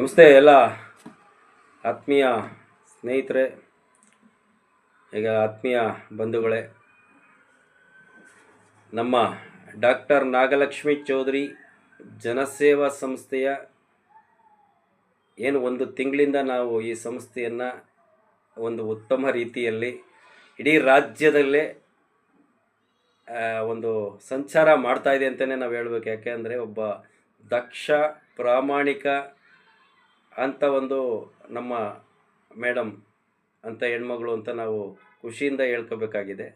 ನಮಸ್ತೆ ಎಲ್ಲ ಆತ್ಮೀಯ ಸ್ನೇಹಿತರೆ, ಈಗ ಆತ್ಮೀಯ ಬಂಧುಗಳೇ, ನಮ್ಮ ಡಾಕ್ಟರ್ ನಾಗಲಕ್ಷ್ಮಿ ಚೌಧರಿ ಜನಸೇವಾ ಸಂಸ್ಥೆಯ ಏನು ಒಂದು ತಿಂಗಳಿಂದ ನಾವು ಈ ಸಂಸ್ಥೆಯನ್ನು ಒಂದು ಉತ್ತಮ ರೀತಿಯಲ್ಲಿ ಇಡೀ ರಾಜ್ಯದಲ್ಲೇ ಒಂದು ಸಂಚಾರ ಮಾಡ್ತಾಯಿದೆ ಅಂತಲೇ ನಾವು ಹೇಳ್ಬೇಕು. ಯಾಕೆಂದರೆ ಒಬ್ಬ ದಕ್ಷ ಪ್ರಾಮಾಣಿಕ ಅಂತ ಒಂದು ನಮ್ಮ ಮೇಡಮ್ ಅಂತ ಹೆಣ್ಮಗಳು ಅಂತ ನಾವು ಖುಷಿಯಿಂದ ಹೇಳ್ಕೋಬೇಕಾಗಿದೆ.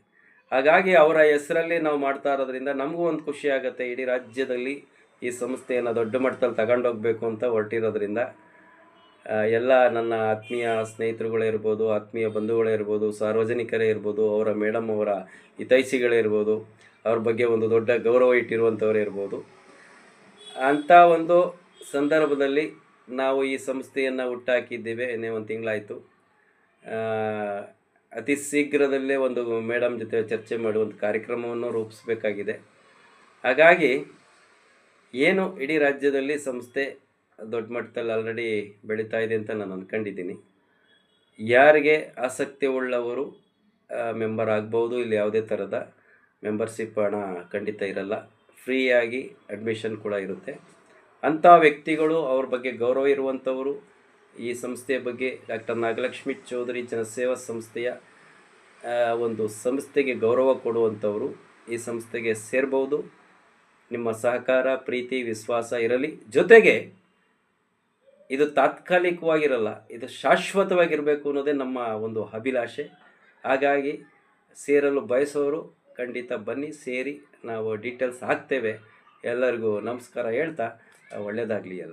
ಹಾಗಾಗಿ ಅವರ ಹೆಸರಲ್ಲಿ ನಾವು ಮಾಡ್ತಾ ಇರೋದ್ರಿಂದ ನಮಗೂ ಒಂದು ಖುಷಿ ಆಗುತ್ತೆ. ಇಡೀ ರಾಜ್ಯದಲ್ಲಿ ಈ ಸಂಸ್ಥೆಯನ್ನು ದೊಡ್ಡ ಮಟ್ಟದಲ್ಲಿ ತಗೊಂಡೋಗ್ಬೇಕು ಅಂತ ಹೊರಟಿರೋದ್ರಿಂದ ಎಲ್ಲ ನನ್ನ ಆತ್ಮೀಯ ಸ್ನೇಹಿತರುಗಳೇ ಇರ್ಬೋದು, ಆತ್ಮೀಯ ಬಂಧುಗಳೇ ಇರ್ಬೋದು, ಸಾರ್ವಜನಿಕರೇ ಇರ್ಬೋದು, ಅವರ ಮೇಡಮ್ ಅವರ ಹಿತೈಷಿಗಳೇ ಇರ್ಬೋದು, ಅವ್ರ ಬಗ್ಗೆ ಒಂದು ದೊಡ್ಡ ಗೌರವ ಇಟ್ಟಿರುವಂಥವರೇ ಇರ್ಬೋದು. ಅಂಥ ಒಂದು ಸಂದರ್ಭದಲ್ಲಿ ನಾವು ಈ ಸಂಸ್ಥೆಯನ್ನು ಹುಟ್ಟಾಕಿದ್ದೇವೆ ಇನ್ನೇ ಒಂದು ತಿಂಗಳಾಯಿತು. ಅತಿ ಶೀಘ್ರದಲ್ಲೇ ಒಂದು ಮೇಡಮ್ ಜೊತೆ ಚರ್ಚೆ ಮಾಡುವಂಥ ಕಾರ್ಯಕ್ರಮವನ್ನು ರೂಪಿಸಬೇಕಾಗಿದೆ. ಹಾಗಾಗಿ ಏನು ಇಡೀ ರಾಜ್ಯದಲ್ಲಿ ಸಂಸ್ಥೆ ದೊಡ್ಡ ಮಟ್ಟದಲ್ಲಿ ಆಲ್ರೆಡಿ ಬೆಳೀತಾ ಇದೆ ಅಂತ ನಾನು ಅಂದ್ಕೊಂಡಿದ್ದೀನಿ ಯಾರಿಗೆ ಆಸಕ್ತಿ ಉಳ್ಳವರು ಮೆಂಬರ್ ಆಗ್ಬೋದು ಇಲ್ಲಿ ಯಾವುದೇ ಥರದ ಮೆಂಬರ್ಶಿಪ್ ಹಣ ಖಂಡಿತ ಇರಲ್ಲ. ಫ್ರೀಯಾಗಿ ಅಡ್ಮಿಷನ್ ಕೂಡ ಇರುತ್ತೆ. ಅಂಥ ವ್ಯಕ್ತಿಗಳು ಅವ್ರ ಬಗ್ಗೆ ಗೌರವ ಇರುವಂಥವರು ಈ ಸಂಸ್ಥೆಯ ಬಗ್ಗೆ ಡಾಕ್ಟರ್ ನಾಗಲಕ್ಷ್ಮಿ ಚೌಧರಿ ಜನಸೇವಾ ಸಂಸ್ಥೆಯ ಒಂದು ಸಂಸ್ಥೆಗೆ ಗೌರವ ಕೊಡುವಂಥವರು ಈ ಸಂಸ್ಥೆಗೆ ಸೇರ್ಬೋದು. ನಿಮ್ಮ ಸಹಕಾರ, ಪ್ರೀತಿ, ವಿಶ್ವಾಸ ಇರಲಿ. ಜೊತೆಗೆ ಇದು ತಾತ್ಕಾಲಿಕವಾಗಿರಲ್ಲ, ಇದು ಶಾಶ್ವತವಾಗಿರಬೇಕು ಅನ್ನೋದೇ ನಮ್ಮ ಒಂದು ಅಭಿಲಾಷೆ. ಹಾಗಾಗಿ ಸೇರಲು ಬಯಸೋರು ಖಂಡಿತ ಬನ್ನಿ, ಸೇರಿ ನಾವು ಡೀಟೇಲ್ಸ್ ಹಾಕ್ತೇವೆ. ಎಲ್ಲರಿಗೂ ನಮಸ್ಕಾರ ಹೇಳ್ತಾ. ಒಳ್ಳೆಯದಾಗಲಿ ಎಲ್ಲ.